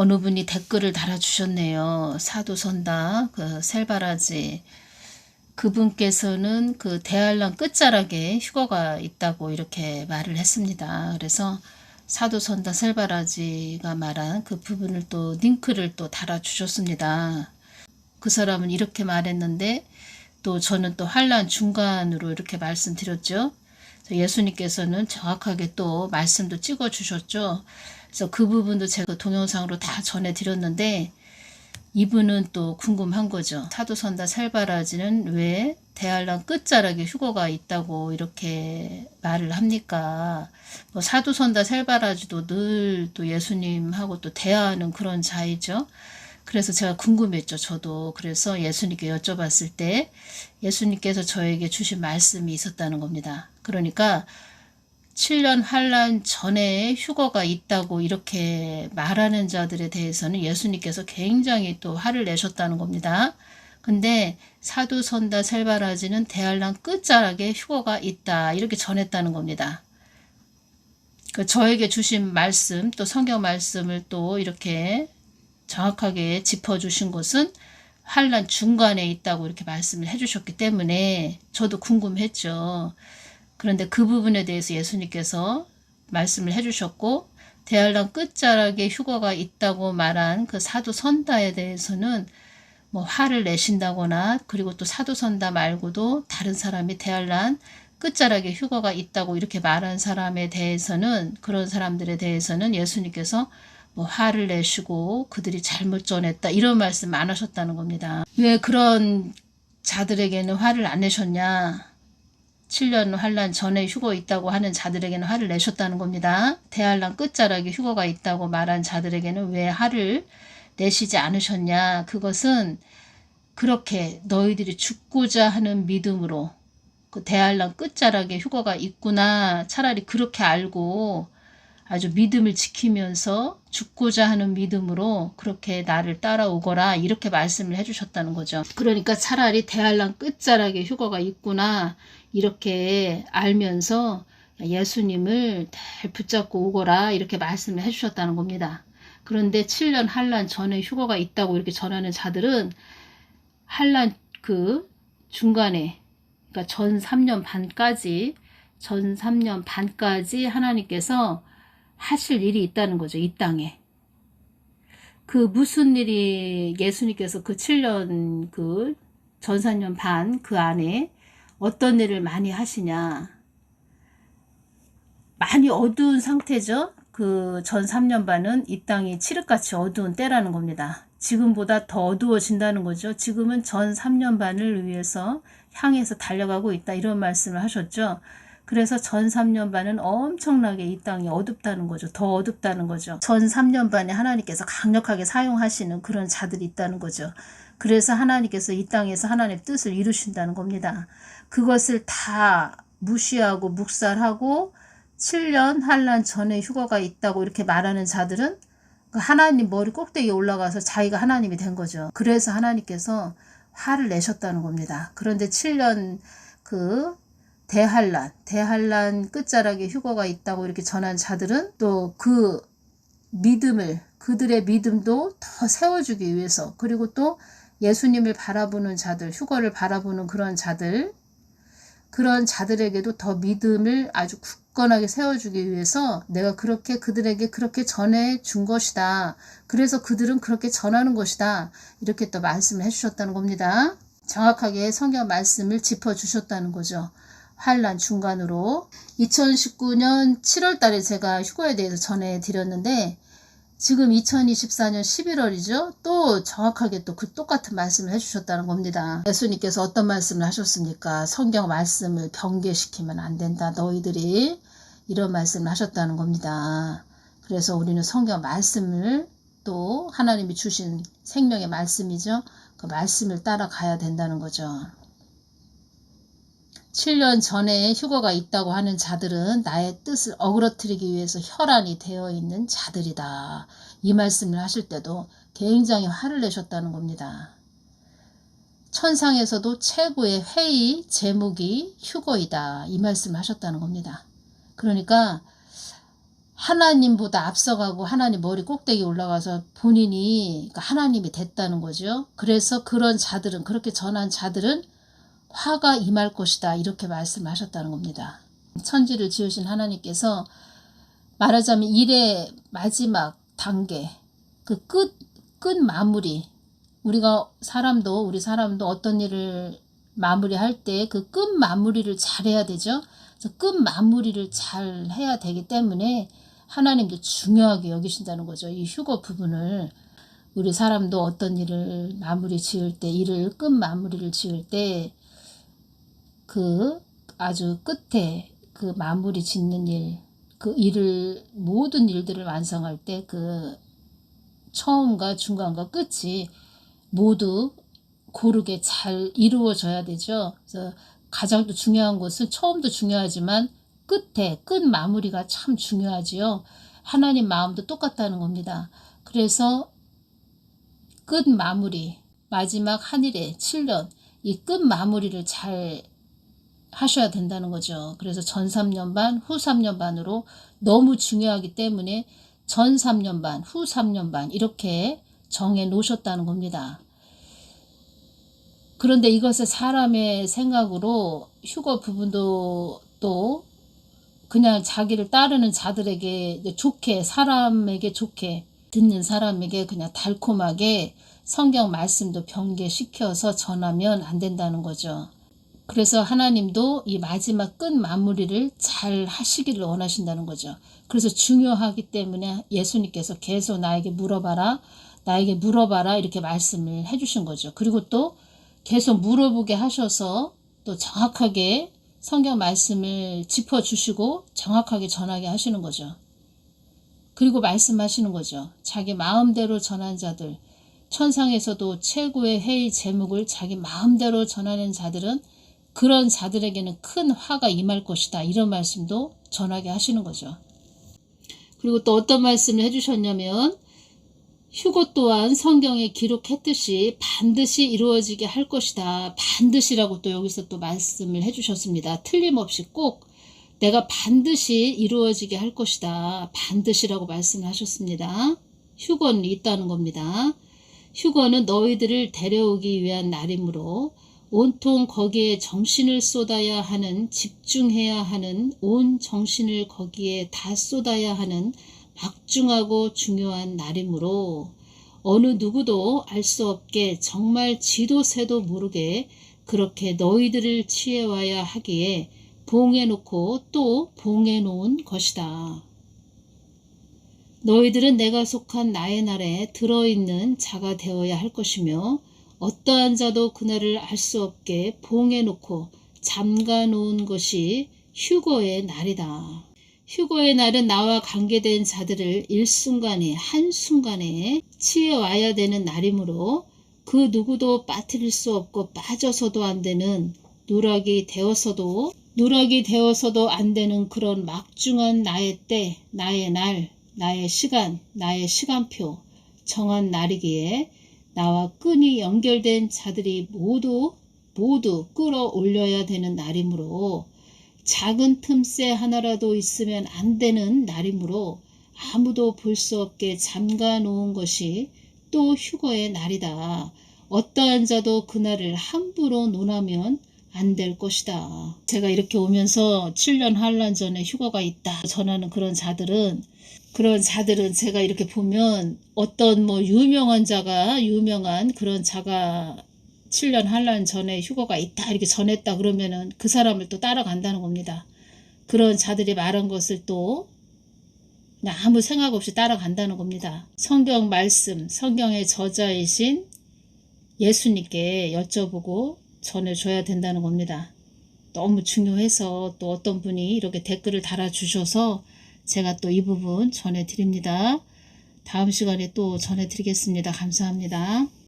어느 분이 댓글을 달아주셨네요. 사도선다, 그 셀바라지. 그분께서는 그 대한란 끝자락에 휴거가 있다고 이렇게 말을 했습니다. 그래서 사도선다 셀바라지가 말한 그 부분을 또 링크를 또 달아주셨습니다. 그 사람은 이렇게 말했는데 또 저는 또 환란 중간으로 이렇게 말씀드렸죠. 예수님께서는 정확하게 또 말씀도 찍어 주셨죠. 그래서 그 부분도 제가 동영상으로 다 전해드렸는데 이분은 또 궁금한 거죠. 사도선다 살바라지는 왜 대한란 끝자락에 휴거가 있다고 이렇게 말을 합니까? 뭐 사도선다 살바라지도 늘 또 예수님하고 또 대화하는 그런 자이죠. 그래서 제가 궁금했죠. 저도. 그래서 예수님께 여쭤봤을 때 예수님께서 저에게 주신 말씀이 있었다는 겁니다. 그러니까 7년 환란 전에 휴거가 있다고 이렇게 말하는 자들에 대해서는 예수님께서 굉장히 또 화를 내셨다는 겁니다. 근데 사두선다 셀바라지는 대한란 끝자락에 휴거가 있다 이렇게 전했다는 겁니다. 그 저에게 주신 말씀 또 성경 말씀을 또 이렇게 정확하게 짚어주신 것은 환란 중간에 있다고 이렇게 말씀을 해주셨기 때문에 저도 궁금했죠. 그런데 그 부분에 대해서 예수님께서 말씀을 해주셨고 대한란 끝자락에 휴거가 있다고 말한 그 사도 선다에 대해서는 뭐 화를 내신다거나 그리고 또 사도 선다 말고도 다른 사람이 대한란 끝자락에 휴거가 있다고 이렇게 말한 사람에 대해서는 그런 사람들에 대해서는 예수님께서 뭐 화를 내시고 그들이 잘못 전했다 이런 말씀 안 하셨다는 겁니다. 왜 그런 자들에게는 화를 안 내셨냐? 7년 환란 전에 휴거 있다고 하는 자들에게는 화를 내셨다는 겁니다. 대환란 끝자락에 휴거가 있다고 말한 자들에게는 왜 화를 내시지 않으셨냐? 그것은 그렇게 너희들이 죽고자 하는 믿음으로 그 대환란 끝자락에 휴거가 있구나. 차라리 그렇게 알고 아주 믿음을 지키면서 죽고자 하는 믿음으로 그렇게 나를 따라오거라 이렇게 말씀을 해주셨다는 거죠. 그러니까 차라리 대한란 끝자락에 휴거가 있구나 이렇게 알면서 예수님을 잘 붙잡고 오거라 이렇게 말씀을 해주셨다는 겁니다. 그런데 7년 한란 전에 휴거가 있다고 이렇게 전하는 자들은 한란 그 중간에 그러니까 전 3년 반까지 전 3년 반까지 하나님께서 하실 일이 있다는 거죠. 이 땅에. 그 무슨 일이 예수님께서 그 7년 그 전사년 반 그 안에 어떤 일을 많이 하시냐. 많이 어두운 상태죠. 그 전 3년 반은 이 땅이 칠흑같이 어두운 때라는 겁니다. 지금보다 더 어두워진다는 거죠. 지금은 전 3년 반을 위해서 향해서 달려가고 있다. 이런 말씀을 하셨죠. 그래서 전 3년 반은 엄청나게 이 땅이 어둡다는 거죠. 더 어둡다는 거죠. 전 3년 반에 하나님께서 강력하게 사용하시는 그런 자들이 있다는 거죠. 그래서 하나님께서 이 땅에서 하나님의 뜻을 이루신다는 겁니다. 그것을 다 무시하고 묵살하고 7년 한란 전에 휴거가 있다고 이렇게 말하는 자들은 그 하나님 머리 꼭대기에 올라가서 자기가 하나님이 된 거죠. 그래서 하나님께서 화를 내셨다는 겁니다. 그런데 7년 그 대한란, 대한란 끝자락에 휴거가 있다고 이렇게 전한 자들은 또 그 믿음을, 그들의 믿음도 더 세워주기 위해서, 그리고 또 예수님을 바라보는 자들, 휴거를 바라보는 그런 자들, 그런 자들에게도 더 믿음을 아주 굳건하게 세워주기 위해서 내가 그렇게 그들에게 그렇게 전해 준 것이다. 그래서 그들은 그렇게 전하는 것이다. 이렇게 또 말씀을 해주셨다는 겁니다. 정확하게 성경 말씀을 짚어주셨다는 거죠. 환란 중간으로 2019년 7월 달에 제가 휴거에 대해서 전해드렸는데 지금 2024년 11월이죠. 또 정확하게 또 그 똑같은 말씀을 해주셨다는 겁니다. 예수님께서 어떤 말씀을 하셨습니까? 성경 말씀을 변개시키면 안 된다. 너희들이 이런 말씀을 하셨다는 겁니다. 그래서 우리는 성경 말씀을 또 하나님이 주신 생명의 말씀이죠. 그 말씀을 따라가야 된다는 거죠. 7년 전에 휴거가 있다고 하는 자들은 나의 뜻을 어그러뜨리기 위해서 혈안이 되어 있는 자들이다. 이 말씀을 하실 때도 굉장히 화를 내셨다는 겁니다. 천상에서도 최고의 회의 제목이 휴거이다. 이 말씀을 하셨다는 겁니다. 그러니까 하나님보다 앞서가고 하나님 머리 꼭대기 올라가서 본인이 그러니까 하나님이 됐다는 거죠. 그래서 그런 자들은 그렇게 전한 자들은 화가 임할 것이다 이렇게 말씀하셨다는 겁니다. 천지를 지으신 하나님께서 말하자면 일의 마지막 단계 그 끝 끝 마무리 우리가 사람도 우리 사람도 어떤 일을 마무리할 때 그 끝 마무리를 잘해야 되죠. 그래서 끝 마무리를 잘 해야 되기 때문에 하나님도 중요하게 여기신다는 거죠. 이 휴거 부분을 우리 사람도 어떤 일을 마무리 지을 때 일을 끝 마무리를 지을 때 그 아주 끝에 그 마무리 짓는 일, 그 일을 모든 일들을 완성할 때 그 처음과 중간과 끝이 모두 고르게 잘 이루어져야 되죠. 그래서 가장 또 중요한 것은 처음도 중요하지만 끝에 끝 마무리가 참 중요하지요. 하나님 마음도 똑같다는 겁니다. 그래서 끝 마무리 마지막 한일의 7년 이 끝 마무리를 잘 하셔야 된다는 거죠. 그래서 전 3년 반, 후 3년 반으로 너무 중요하기 때문에 전 3년 반, 후 3년 반 이렇게 정해 놓으셨다는 겁니다. 그런데 이것을 사람의 생각으로 휴거 부분도 또 그냥 자기를 따르는 자들에게 좋게 사람에게 좋게 듣는 사람에게 그냥 달콤하게 성경 말씀도 변개시켜서 전하면 안 된다는 거죠. 그래서 하나님도 이 마지막 끝 마무리를 잘 하시기를 원하신다는 거죠. 그래서 중요하기 때문에 예수님께서 계속 나에게 물어봐라, 나에게 물어봐라 이렇게 말씀을 해주신 거죠. 그리고 또 계속 물어보게 하셔서 또 정확하게 성경 말씀을 짚어주시고 정확하게 전하게 하시는 거죠. 그리고 말씀하시는 거죠. 자기 마음대로 전한 자들, 천상에서도 최고의 회의 제목을 자기 마음대로 전하는 자들은 그런 자들에게는 큰 화가 임할 것이다. 이런 말씀도 전하게 하시는 거죠. 그리고 또 어떤 말씀을 해주셨냐면 휴고 또한 성경에 기록했듯이 반드시 이루어지게 할 것이다. 반드시라고 또 여기서 또 말씀을 해주셨습니다. 틀림없이 꼭 내가 반드시 이루어지게 할 것이다. 반드시라고 말씀하셨습니다. 휴거는 있다는 겁니다. 휴거는 너희들을 데려오기 위한 날이므로 온통 거기에 정신을 쏟아야 하는 집중해야 하는 온 정신을 거기에 다 쏟아야 하는 막중하고 중요한 날이므로 어느 누구도 알 수 없게 정말 지도새도 모르게 그렇게 너희들을 취해와야 하기에 봉해놓고 또 봉해놓은 것이다. 너희들은 내가 속한 나의 날에 들어있는 자가 되어야 할 것이며 어떠한 자도 그날을 알 수 없게 봉해놓고 잠가놓은 것이 휴거의 날이다. 휴거의 날은 나와 관계된 자들을 일순간에 한순간에 치어와야 되는 날이므로 그 누구도 빠뜨릴 수 없고 빠져서도 안 되는 누락이 되어서도 누락이 되어서도 안 되는 그런 막중한 나의 때, 나의 날, 나의 시간, 나의 시간표 정한 날이기에 나와 끈이 연결된 자들이 모두 모두 끌어올려야 되는 날이므로 작은 틈새 하나라도 있으면 안 되는 날이므로 아무도 볼 수 없게 잠가 놓은 것이 또 휴거의 날이다. 어떠한 자도 그날을 함부로 논하면 안 될 것이다. 제가 이렇게 오면서 7년 한란 전에 휴거가 있다 전하는 그런 자들은 그런 자들은 제가 이렇게 보면 어떤 뭐 유명한 자가 유명한 그런 자가 7년 한란 전에 휴거가 있다 이렇게 전했다 그러면은 그 사람을 또 따라간다는 겁니다. 그런 자들이 말한 것을 또 아무 생각 없이 따라간다는 겁니다. 성경 말씀, 성경의 저자이신 예수님께 여쭤보고 전해줘야 된다는 겁니다. 너무 중요해서 또 어떤 분이 이렇게 댓글을 달아주셔서 제가 또 이 부분 전해드립니다. 다음 시간에 또 전해드리겠습니다. 감사합니다.